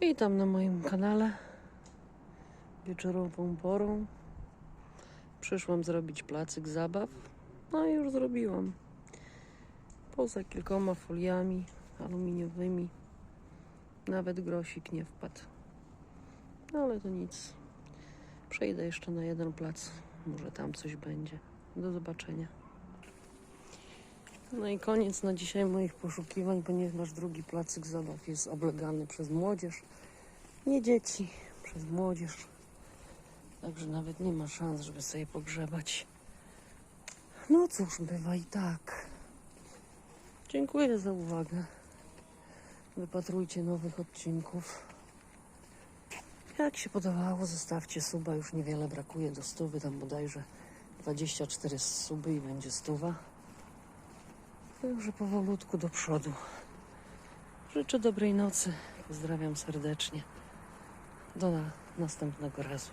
Witam na moim kanale. Wieczorową porą przyszłam zrobić placyk zabaw. No i już zrobiłam. Poza kilkoma foliami aluminiowymi. Nawet grosik nie wpadł. No ale to nic. Przejdę jeszcze na jeden plac. Może tam coś będzie. Do zobaczenia. No i koniec na dzisiaj moich poszukiwań, ponieważ drugi placyk zabaw jest oblegany przez młodzież. Nie dzieci, przez młodzież. Także nawet nie ma szans, żeby sobie pogrzebać. No cóż, bywa i tak. Dziękuję za uwagę. Wypatrujcie nowych odcinków. Jak się podobało, zostawcie suba. Już niewiele brakuje do stówy. Tam bodajże 24 suby i będzie stuwa. Także powolutku do przodu. Życzę dobrej nocy. Pozdrawiam serdecznie. Do na następnego razu.